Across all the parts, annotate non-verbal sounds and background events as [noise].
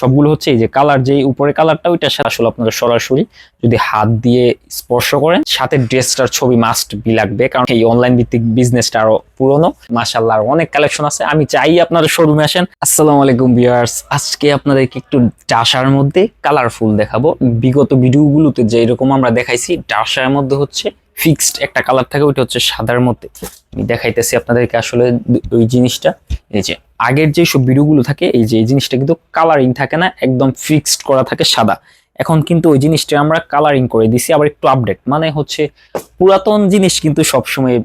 সবগুলো হচ্ছে এই যে কালার যে উপরে কালারটা ওইটার সাথে আসলে আপনারা সরাসরি যদি হাত দিয়ে স্পর্শ করেন, সাথে ড্রেসটার ছবি মাস্ট বি লাগবে, কারণ এই অনলাইন ভিত্তিক বিজনেসটা আরও পুরনো। মাসাল্লাহ অনেক কালেকশন আছে। আমি চাই আপনারা শোরুমে আসেন। আসসালামু আলাইকুম ভিউয়ার্স আজকে আপনাদেরকে একটু ডাসার মধ্যে কালারফুল দেখাবো। বিগত ভিডিওগুলোতে যে এরকম আমরা দেখাইছি, ডাসার মধ্যে হচ্ছে ফিক্সড একটা কালার থাকে, ওইটা হচ্ছে সাদার মধ্যে। আমি দেখাইতেছি আপনাদেরকে আসলে ওই জিনিসটা। এই যে আগের যে সব ভিডিওগুলো থাকে, এই যে এই জিনিসটা কিন্তু কালারিং থাকে না, একদম ফিক্সড করা থাকে সাদা। এখন কিন্তু ওই জিনিসটা আমরা কালারিং করে দিছি, আবার একটু আপডেট মানে হচ্ছে পুরাতন জিনিস কিন্তু সবসময়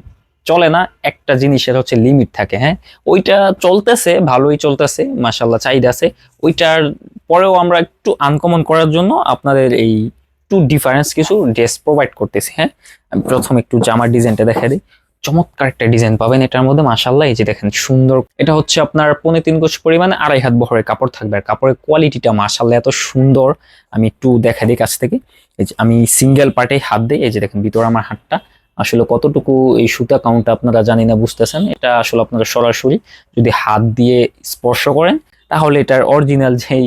চলে না, একটা জিনিসের হচ্ছে লিমিট থাকে হ্যাঁ? ওইটা চলতেছে, ভালোই চলতেছে মাসাল্লাহ চাহিদা আছে। ওইটার পরেও আমরা একটু আনকমন করার জন্য আপনাদের এই একটু ডিফারেন্স কিছু ড্রেস প্রোভাইড করতেছি হ্যাঁ? প্রথম একটু জামার ডিজাইনটা দেখা দিই। চমৎকার একটা ডিজাইন পাবেন। এটার মধ্যে মাসাল্লাহ এই যে দেখেন সুন্দর, এটা হচ্ছে আপনার পনে তিন গোছ পরিমাণে আড়াই হাত বহরের কাপড় থাকবে। আর কাপড়ের কোয়ালিটিটা মাসাল্লাহ এত সুন্দর। আমি একটু দেখা দিই কাছ থেকে। এই যে আমি সিঙ্গেল পার্টে হাত দিই এই যে দেখেন ভিতরে আমার হাতটা, আসলে কতটুকু এই সুতা কাউন্টটা আপনারা জানি না, বুঝতেছেন? এটা আসলে আপনারা সরাসরি যদি হাত দিয়ে স্পর্শ করেন, তাহলে এটার অরিজিনাল যেই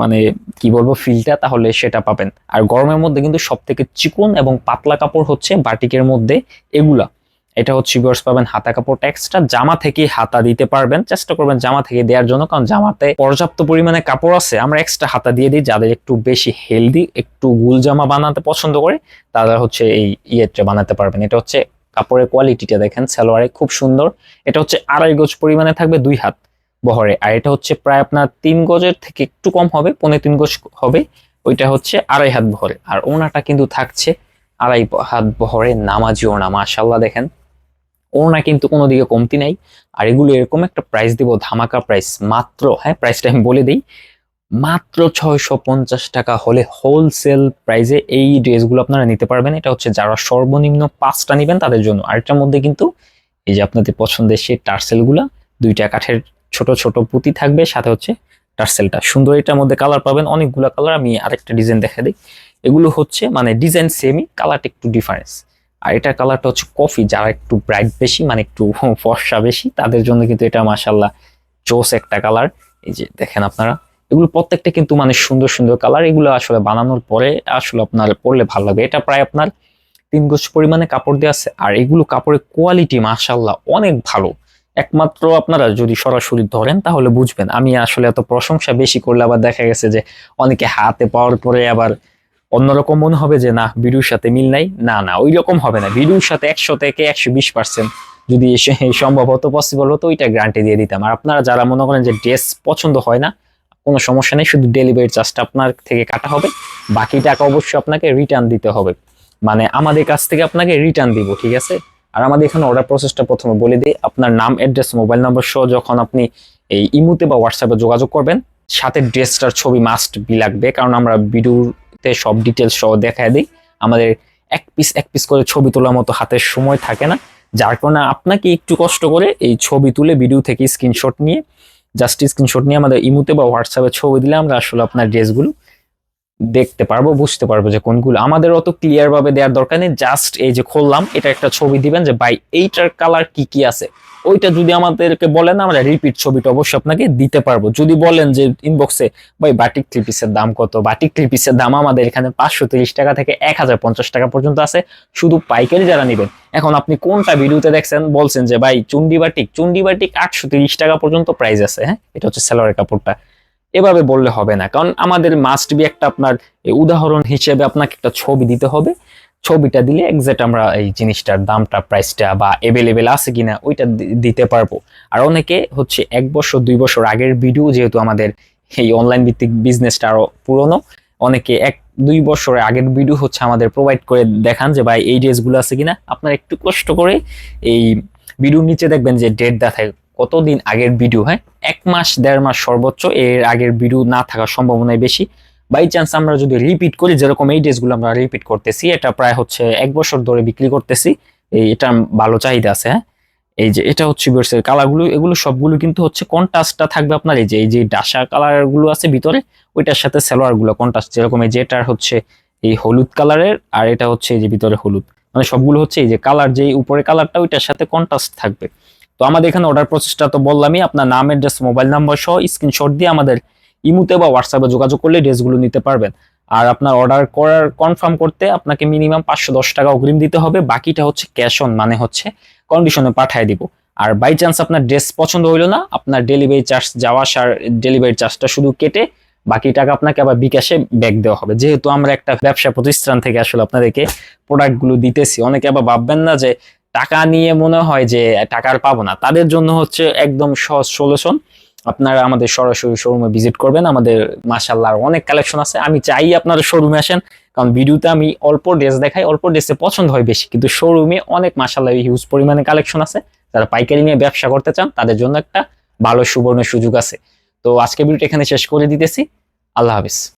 মানে কি বলব ফিলটা তাহলে সেটা পাবেন। আর গরমের মধ্যে কিন্তু সব থেকে চিকন এবং পাতলা কাপড় হচ্ছে বাটিকের মধ্যে এগুলা। এটা হচ্ছে ভিউয়ার্স পাবেন হাতা কাপড় এক্সট্রা জামা থেকে হাতা দিতে পারবেন। চেষ্টা করবেন জামা থেকে দেওয়ার জন্য, কারণ জামাতে পর্যাপ্ত পরিমাণে কাপড় আছে। আমরা এক্সট্রা হাতা দিয়ে দিই, যাদের একটু বেশি হেলদি একটু গুল জামা বানাতে পছন্দ করে, তারা হচ্ছে এই ইয়েটা বানাতে পারবেন। এটা হচ্ছে কাপড়ের কোয়ালিটিটা দেখেন, সালোয়ারে খুব সুন্দর। এটা হচ্ছে আড়াই গজ পরিমাণে থাকবে দুই হাত বহরে। আর এটা হচ্ছে প্রায় আপনার তিন গজের থেকে একটু কম হবে পনেরো তিন গজ হবে। ওইটা হচ্ছে আড়াই হাত বহরে। আর ওনাটা কিন্তু থাকছে আড়াই হাত বহরে, নামাজি ওনা মাশাল্লাহ দেখেন। ওনা কিন্তু কোনো দিকে কমতি নাই। আর এগুলো এরকম একটা প্রাইস দিব, ধামাকা প্রাইস মাত্র হ্যাঁ প্রাইসটা আমি বলে দিই, মাত্র ছয়শো পঞ্চাশ টাকা হলে হোলসেল প্রাইসে এই ড্রেসগুলো আপনারা নিতে পারবেন। এটা হচ্ছে যারা সর্বনিম্ন পাঁচটা নেবেন তাদের জন্য। আরেকটার মধ্যে কিন্তু এই যে আপনাদের পছন্দের সেই টার্সেলগুলা দুইটা কাঠের ছোট ছোট পুঁতি থাকবে, সাথে হচ্ছে টার্সেলটা। সুন্দর এটার মধ্যে কালার পাবেন, অনেকগুলো কালার আমি আরেকটা ডিজাইন দেখা দিই। এগুলো হচ্ছে মানে ডিজাইন সেমই কালারটা একটু ডিফারেন্স আর এটার কালারটা হচ্ছে কফি যারা একটু ব্রাইট বেশি মানে একটু [laughs] ফর্সা বেশি, তাদের জন্য কিন্তু এটা মাসাল্লাহ জোস একটা কালার এই যে দেখেন আপনারা, এগুলো প্রত্যেকটা কিন্তু মানে সুন্দর সুন্দর কালার এগুলো আসলে বানানোর পরে আসলে আপনার পরলে ভালো লাগবে। এটা প্রায় আপনার তিন গোছ পরিমাণে কাপড় দেওয়া আছে, আর এগুলো কাপড়ের কোয়ালিটি মাসাল্লাহ অনেক ভালো। একমাত্র আপনারা যদি সরাসরি ধরেন, তাহলে বুঝবেন। আমি আসলে এত প্রশংসা বেশি করলে আবার দেখা গেছে যে অনেকে হাতে পাওয়ার পরে আবার অন্যরকম মনে হবে যে, না ভিডিওর সাথে মিল নাই। না না ওই রকম হবে না। ভিডিওর সাথে একশো থেকে একশো বিশ পার্সেন্ট যদি [laughs] সম্ভব হতো পসিবল হতো, ওইটা গ্যারান্টি দিয়ে দিতাম। আর আপনারা যারা মনে করেন যে ড্রেস পছন্দ হয় না, কোনো সমস্যা নেই, শুধু ডেলিভারি চার্জটা আপনার থেকে কাটা হবে। বাকি টাকা অবশ্যই আপনাকে রিটার্ন দিতে হবে। মানে আমাদের কাছ থেকে আপনাকে রিটার্ন দিব, ঠিক আছে? আর আমাদের এখানে অর্ডার প্রসেসটা প্রথমে বলে দিই, আপনার নাম অ্যাড্রেস মোবাইল নাম্বার সহ যখন আপনি এই ইমুতে বা হোয়াটসঅ্যাপে যোগাযোগ করবেন, সাথে ড্রেসটার ছবি মাস্ট বি লাগবে। কারণ আমরা ভিডিওতে সব ডিটেলস সহ দেখায় দিই। আমাদের এক পিস এক পিস করে ছবি তোলার মতো হাতের সময় থাকে না। যার কারণে আপনাকে একটু কষ্ট করে এই ছবি তুলে ভিডিও থেকে স্ক্রিনশট নিয়ে জাস্ট স্ক্রিনশট নিয়ে আমাদের ইমুতে বা হোয়াটসঅ্যাপে ছবি দিলে আমরা আসলে আপনার ড্রেসগুলো দেখতে পারব, বুঝতে পারব যে কোনগুলো। আমাদের অত ক্লিয়ার ভাবে দেওয়ার দরকার নেই জাস্ট এই যে খুললাম, এটা একটা ছবি দিবেন যে, ভাই, এইটার কালার কি কি আছে? ওইটা যদি আমাদেরকে বলেন, আমরা রিপিট ছবিটা অবশ্যই আপনাকে দিতে পারব। যদি বলেন যে ইনবক্সে ভাই বাটিক থ্রি পিসের দাম কত? বাটিক থ্রি পিসের দাম আমাদের এখানে পাঁচশো তিরিশ টাকা থেকে এক হাজার পঞ্চাশ টাকা পর্যন্ত আছে। শুধু পাইকারি যারা নেবেন। এখন আপনি কোনটা ভিডিওতে দেখছেন, বলছেন যে, ভাই, চুন্ডি বাটিক চুন্ডি বাটিক আটশো তিরিশ টাকা পর্যন্ত প্রাইস আছে। হ্যাঁ এটা হচ্ছে সালোয়ারের কাপড়টা। এভাবে বললে হবে না। কারণ আমাদের মাস্ট বি একটা আপনার উদাহরণ হিসেবে আপনাকে একটা ছবি দিতে হবে। ছবিটা দিলে এক্সাক্ট আমরা এই জিনিসটার দামটা প্রাইসটা বা এভেলেবেল আছে কিনা ওইটা দিতে পারব। আর অনেকে হচ্ছে এক বছর, দুই বছর আগের ভিডিও যেহেতু আমাদের এই অনলাইন ভিত্তিক বিজনেসটা আরও পুরনো, অনেকে এক, দুই বছরের আগের ভিডিও হচ্ছে আমাদের প্রোভাইড করে দেখান যে, ভাই, এই ড্রেসগুলো আছে কিনা? আপনার একটু কষ্ট করে এই ভিডিওর নিচে দেখবেন যে ডেট দেখায় কতদিন আগের ভিডিও হ্যাঁ? এক মাস, দেড় মাস সর্বোচ্চ এর আগের ভিডিও না থাকার সম্ভাবনাই বেশি। বাই চান্স আমরা যদি রিপিট করি, যেরকম এই ড্রেসগুলো আমরা রিপিট করতেছি, এটা প্রায় হচ্ছে এক বছর ধরে বিক্রি করতেছি। এই এটা ভালো চাহিদা আছে হ্যাঁ? এই যে এটা হচ্ছে বিয়ার্সের কালারগুলো এগুলো সবগুলো কিন্তু হচ্ছে কন্ট্রাস্টটা থাকবে আপনার এই যে এই যে ডাসা কালারগুলো আছে ভিতরে, ওইটার সাথে সালোয়ারগুলো কন্ট্রাস্ট যেরকম এই যে এটার হচ্ছে এই হলুদ কালারের আর এটা হচ্ছে এই যে ভিতরে হলুদ। মানে সবগুলো হচ্ছে এই যে কালার যে উপরে কালারটা ওইটার সাথে কন্ট্রাস্ট থাকবে। তো আমাদের এখানে অর্ডার প্রসেসটা তো বললামই, আপনার নাম অ্যাড্রেস মোবাইল নাম্বার সহ স্ক্রিনশট দিয়ে আমাদের ইমুতে বা হোয়াটসঅ্যাপে যোগাযোগ করলে ড্রেসগুলো নিতে পারবেন। আর আপনার অর্ডার করার কনফার্ম করতে আপনাকে মিনিমাম পাঁচশো দশ টাকা অগ্রিম দিতে হবে, বাকিটা হচ্ছে ক্যাশ অন মানে হচ্ছে কন্ডিশনে পাঠিয়ে দিব। আর বাই চান্স আপনার ড্রেস পছন্দ হইল না, আপনার ডেলিভারি চার্জ যাওয়া আসার ডেলিভারি চার্জটা শুধু কেটে বাকি টাকা আপনাকে আবার বিকাশে ব্যাক দেওয়া হবে। যেহেতু আমরা একটা ব্যবসা প্রতিষ্ঠান থেকে আসলে আপনাদেরকে প্রোডাক্টগুলো দিতেছি, অনেকে আবার ভাববেন না যে টাকা নিয়ে মনে হয় যে টাকার পাবো না। তাদের জন্য হচ্ছে একদম সহজ সলিউশন আপনারা আমাদের সরাসরি শোরুমে ভিজিট করবেন। আমাদের মাসাল্লাহ অনেক কালেকশন আছে। আমি চাই আপনারা শোরুমে আসেন। কারণ ভিডিওতে আমি অল্প ড্রেস দেখাই, অল্প ড্রেসে পছন্দ হয় বেশি। কিন্তু শোরুমে অনেক মাসাল্লাহ হিউজ পরিমাণে কালেকশন আছে। যারা পাইকারি নিয়ে ব্যবসা করতে চান, তাদের জন্য একটা ভালো সুবর্ণ সুযোগ আছে। তো আজকে ভিডিওটা এখানে শেষ করে দিতেছি। আল্লাহ হাফিজ।